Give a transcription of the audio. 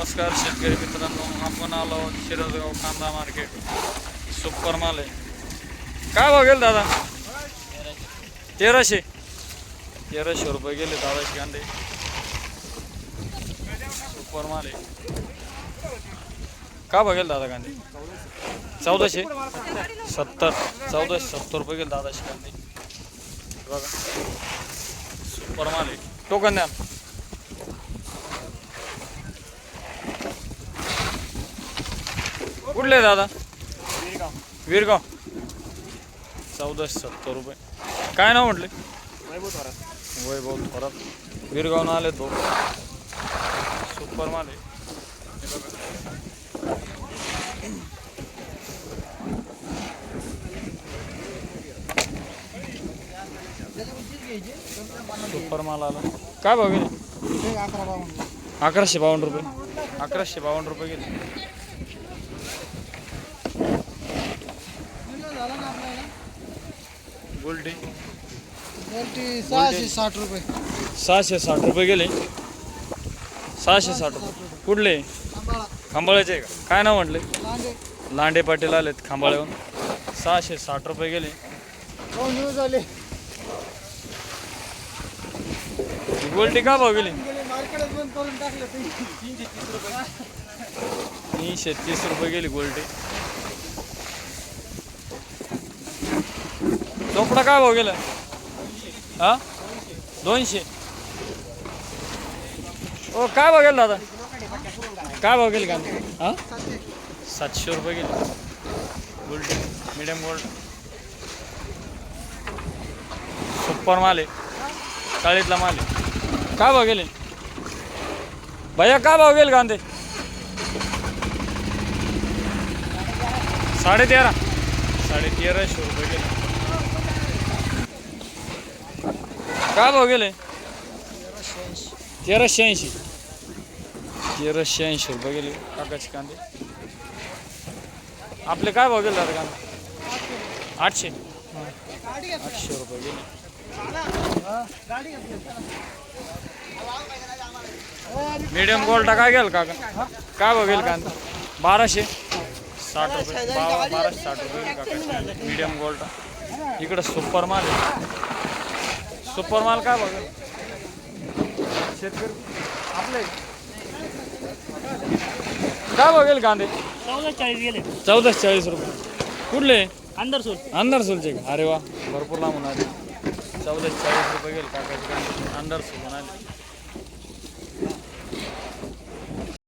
नमस्कार शेतकरी मित्रांनो आपण आलो शिरसगाव कांदा मार्केट सुपर माल आहे. काय भाव दादा? तेराशे. तेराशे रुपये गेले दादाचे कांदे. सुपर माल आहे. का भाव दादा कांदे? चौदाशे. सत्तर. चौदाशे सत्तर रुपये गेले दादाचे कांदे. बघा. सुपर माल आहे. टोकन द्या. कुठले दादा? वीरगाव. चौदाशे सत्तर रुपये. काय नाव म्हटले? वैभव थोरात. वीरगाव ना आले तो सुपर माल आहे. सुपर माल आला. काय भाव गेले? अकराशे बावन्न रुपये. अकराशे बावन्न रुपये गेले. गोल्डी. सहाशे साठ रुपये. सहाशे साठ रुपये गेले. सहाशे साठ रुपये. कुठले? खांबाळ्याचे का? काय नाव म्हटले? लांडे. पाटील आलेत खांबाळ्याहून. सहाशे साठ रुपये गेले. झाले. गोल्डी का भाव गेली? मार्केटच बंद करून टाकलं. तीनशे तीस रुपये. गेली गोल्डी. चोपडा काय भाव गेला? हा? दोनशे. ओ काय भाव गेला दादा? काय भाव गेली का हा? सातशे रुपये गेले. गोल्डी मिडियम गोल्ड सुपर माल आहे. चाळीतला माल आहे. काय भाव गेले? भैया काय भाव गेले कांदे? साडे तेरा साडे तेराशे रुपये गेले काय भाव गेले? तेराशे ऐंशी तेराशे ऐंशी रुपये गेले काकाचे कांदे. आपले काय भाव गेले दादा कांदे? आठशे. आठशे रुपये गेले मीडियम गोल्डा काय गेल काका? काय भाव गेल कांदा? बाराशे. साठ रुपये बारा बाराशे साठ रुपये मीडियम गोल्डा. इकडं सुपर माल आहे. सुपर माल काय बघ? शेतकरी आपले. काय बघेल कांदे? चौदा चाळीस गेले. चौदाशे चाळीस रुपये. कुठले? अंदर सोल. अंदर सोलचे का? अरे वा भरपूर लांबून आले चौदाशे चाळीस रुपये गेले काकाचे कांदे अंदर सोलून आले.